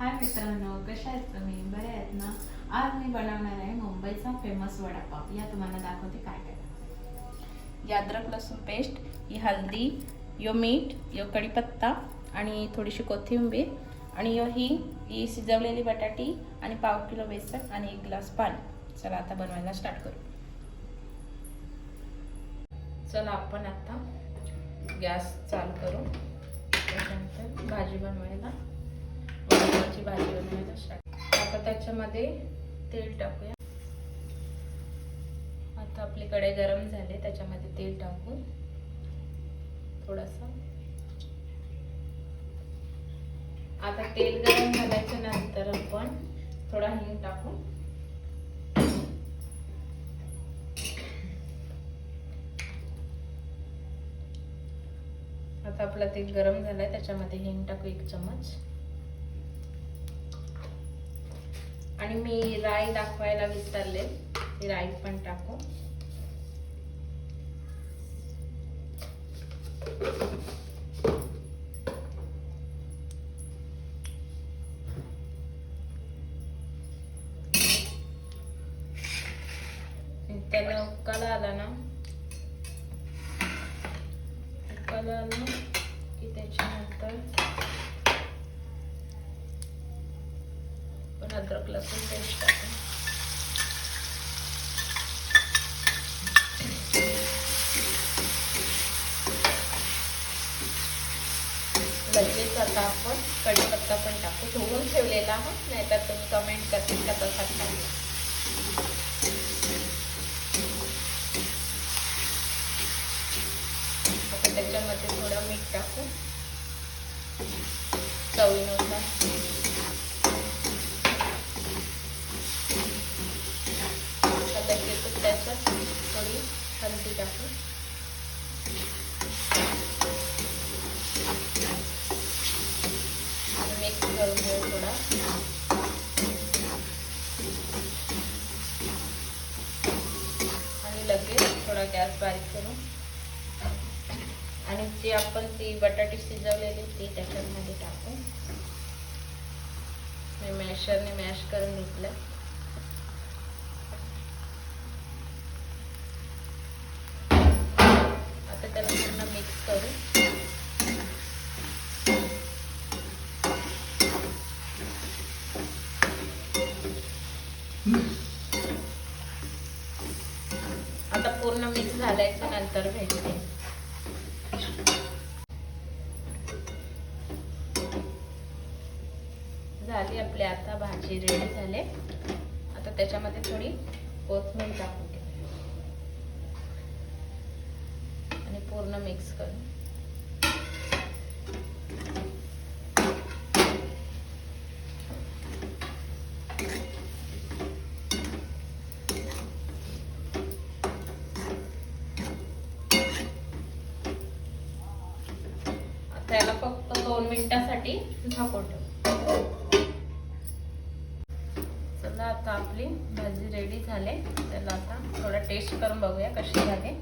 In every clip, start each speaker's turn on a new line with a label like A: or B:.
A: हाय मित्रांनो कशा आहेत तुम्ही? बरे आहेत ना? आज मी बनवणार आहे मुंबईचा फेमस वडापाव. या तुम्हाला दाखवते काय काय.
B: ही अद्रक लसूण पेस्ट ही हल्दी यो मीठ यो कढीपत्ता आणि थोडीशी कोथिंबीर आणि यो ही ही शिजवलेली बटाटी आणि पाव किलो बेसन आणि एक ग्लास पाणी चला आता बनवायला स्टार्ट करू. चला आपण आता गॅस चालू करू. त्याच्यानंतर भाजी बनवायला. वडापावची भाजी बनवायला स्टार्ट आता त्याच्यामध्ये तेल टाकूया. आता आपली कढई गरम झाले त्याच्यामध्ये तेल टाकून थोडासा. आता तेल गरम झाल्याच्यानंतर आपण थोडा हिंग टाकू आता आपला तेल गरम झालाय त्याच्यामध्ये हिंग टाकू एक चमच. आणि मी राई दाखवायला विसरले ती राई पण टाकू त्याला उकाला आला ना उकाला आला की त्याच्यानंतर पण अद्रक लसूण पेस्ट टाकून लगेच आता आपण कढीपत्ता पण टाकू. धुवून ठेवलेला आहोत नाहीतर तुम्ही कमेंट करतील का तसा टाकू त्याच्यामध्ये थोडं मीठ टाकू. चवीनुसार आता लगेचच त्याच्यात थोडी हळदी टाकू मिक्स करून घेऊ थोडा आणि लगेच थोडा गॅस बारीक करू आणि जी आपण ती बटाटी शिजवलेली ती त्याच्यामध्ये टाकू. मी मॅशरने मॅश करून घेतलं. आता त्याला पूर्ण मिक्स करू. आता पूर्ण मिक्स झाल्याच्यानंतर भेटते झाली आपली आता भाजी रेडी झाले. आता त्याच्यामध्ये थोडी कोथमीर टाकून घ्या आणि पूर्ण मिक्स करू त्याला फक्त दोन मिनिटासाठी झाकून ठेवू आपली भाजी रेडी झाले. त्याला आता थोडा टेस्ट करून बघूया कशी झाली.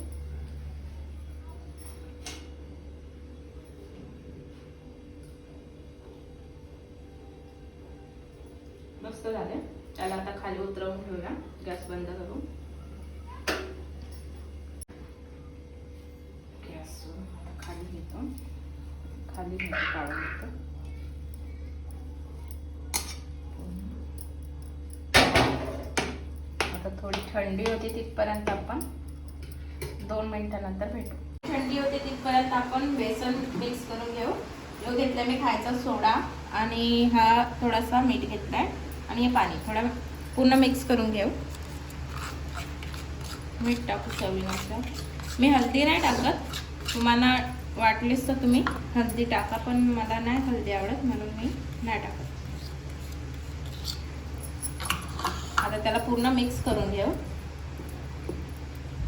B: मस्त झाले. त्याला आता खाली उतरवून ठेवूया. गॅस बंद करू गॅस खाली घेतो. खाली घेतो काढून घेतो आता थोडी थंडी होती तिथपर्यंत आपण दोन मिनिटानंतर भेटू. थंडी होती तिथपर्यंत आपण बेसन मिक्स करून घेऊ. जो घेतला मी खायचा सोडा आणि हा थोडासा मीठ घेतलाय आणि हे पाणी थोडा पूर्ण मिक्स करून घेऊ. मीठ टाकू चवीनुसार मी हल्दी नाही टाकत. तुम्हाला वाटलीच तर तुम्ही हळदी टाका पण मला नाही हल्दी आवडत म्हणून मी नाही टाकत. आता त्याला पूर्ण मिक्स करून घेऊ.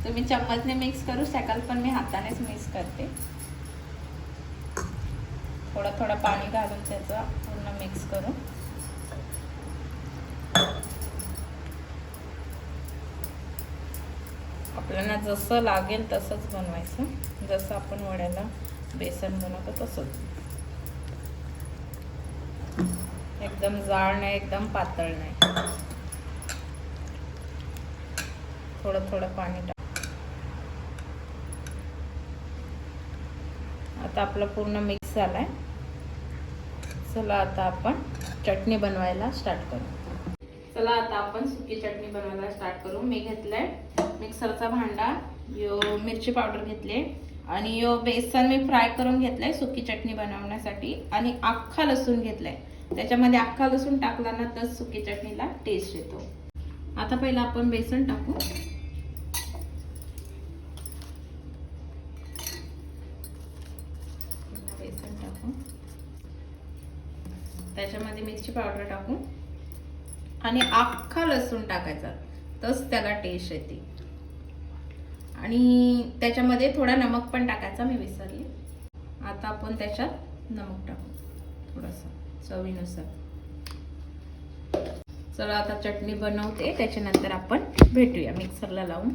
B: तुम्ही चम्मचने मिक्स करू शकाल पण मी हातानेच मिक्स करते. थोडं थोडं पाणी घालून त्याचं पूर्ण मिक्स करू. आपल्याला जसं लागेल तसंच बनवायचं. जसं आपण वड्याला बेसन बनवतो तसंच. एकदम जाड नाही एकदम पातळ नाही. थोडं थोडं पाणी टाक. आता आपलं पूर्ण मिक्स झालाय. चला आता आपण चटणी बनवायला स्टार्ट करू. चला आता आपण सुकी चटणी बनवायला स्टार्ट करू. मी घेतलंय मिक्सरचा भांडा यो मिरची पावडर घेतली आणि यो बेसन मी फ्राय करून घेतलंय सुकी चटणी बनवण्यासाठी आणि अख्खा लसूण घेतलाय. त्याच्यामध्ये अख्खा लसूण टाकला ना तर सुकी चटणीला टेस्ट येतो. आता पहिला आपण बेसन टाकू. बेसन टाकू. त्याच्यामध्ये मिरची पावडर टाकू. आणि अख्खा लसूण टाकायचा. तस त्याला टेस्ट येते. आणि त्याच्यामध्ये थोडा नमक पण टाकायचा मी विसरले. आता आपण त्याच्यात नमक टाकू थोडंसं चवीनुसार. चला आता चटणी बनवते. त्याच्यानंतर आपण भेटूया मिक्सरला लावून.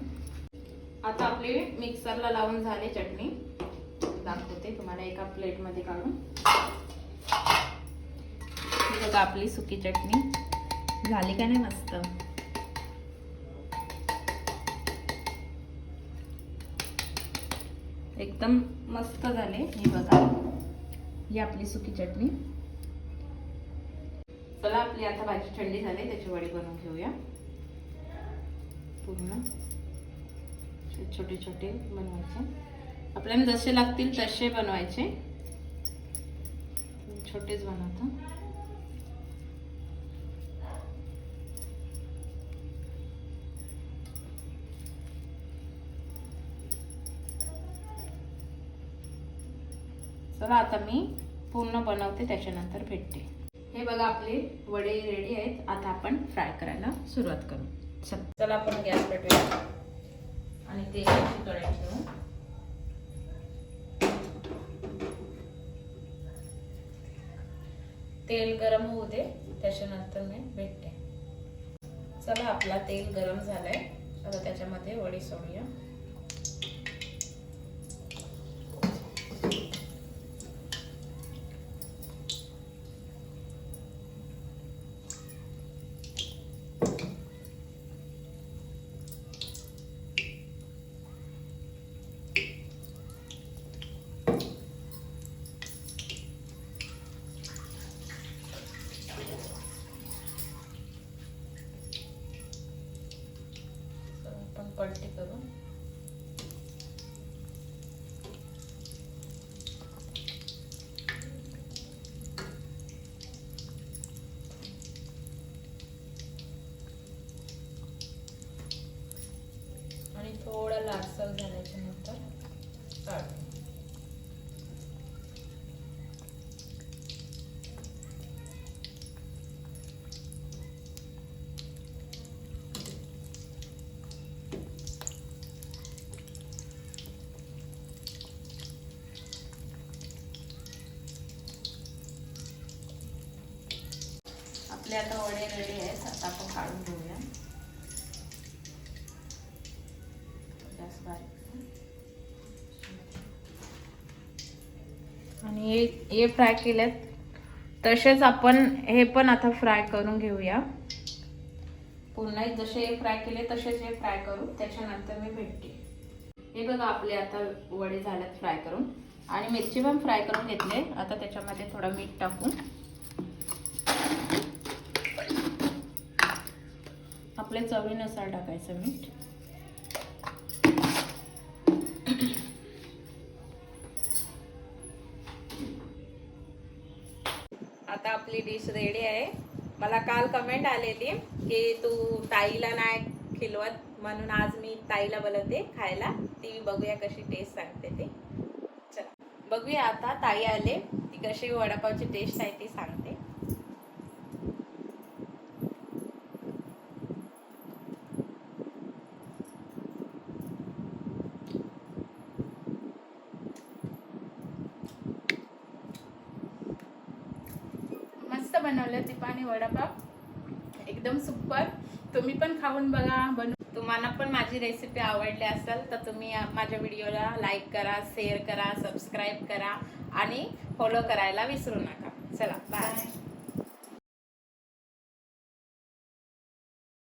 B: आता आपली मिक्सरला लावून झाली चटणी. दाखवते तुम्हाला एका प्लेटमध्ये काढून. बघा आपली सुकी चटणी. झाली का नाही मस्त? एकदम मस्त झाले हे बघा. ही आपली सुकी चटणी. चला आपली आता भाजी थंडी झाली त्याची वडी बनवून घेऊया. पूर्ण. छोटे छोटे बनवायचे. आपल्याला जसे लागतील तसे बनवायचे. छोटेच बनवतो. चला आता मी पूर्ण बनवते त्याच्यानंतर भेटते. हे बघा आपले वडे रेडी आहेत. आता आपण फ्राय करायला सुरुवात करू. चला आपण गॅस पेटूया आणि तेलाची कढाई ठेवू. तेल गरम होऊ दे त्याच्यानंतर मी भेटते. चला आपला तेल गरम झालाय. आता त्याच्यामध्ये वडी सोडूया. Hello. आपले आता वडे रेडी आहेत आता आपण काढून घेऊया. आणि हे हे फ्राय केलेत तसेच आपण हे पण आता फ्राय करून घेऊया. पुन्हा जसे हे फ्राय केले तसेच हे फ्राय करू. त्याच्यानंतर मी भेटते. हे बघा आपले आता वडे झालेत फ्राय करून. आणि मिरची पण फ्राय करून घेतले. आता त्याच्यामध्ये थोडं मीठ टाकू आपल्या चवीनुसार टाकायचं मीठ. आता आपली डिश रेडी आहे. मला काल कमेंट आलेली की तू ताईला नाही खिलवत म्हणून आज मी ताईला बोलवते खायला. ती बघूया कशी टेस्ट सांगते ते. चला. बघूया आता ताई आले ती कशी वडापावची टेस्ट आहे ती सांगते. बनवलं दीपाने वडापाव. एकदम सुपर. तुम्ही पण खाऊन बघा बनव तुम्हाला पण माझी रेसिपी आवडली असेल तर तुम्ही माझ्या व्हिडिओला लाईक करा शेअर करा सबस्क्राईब करा आणि फॉलो करायला विसरू नका. चला बाय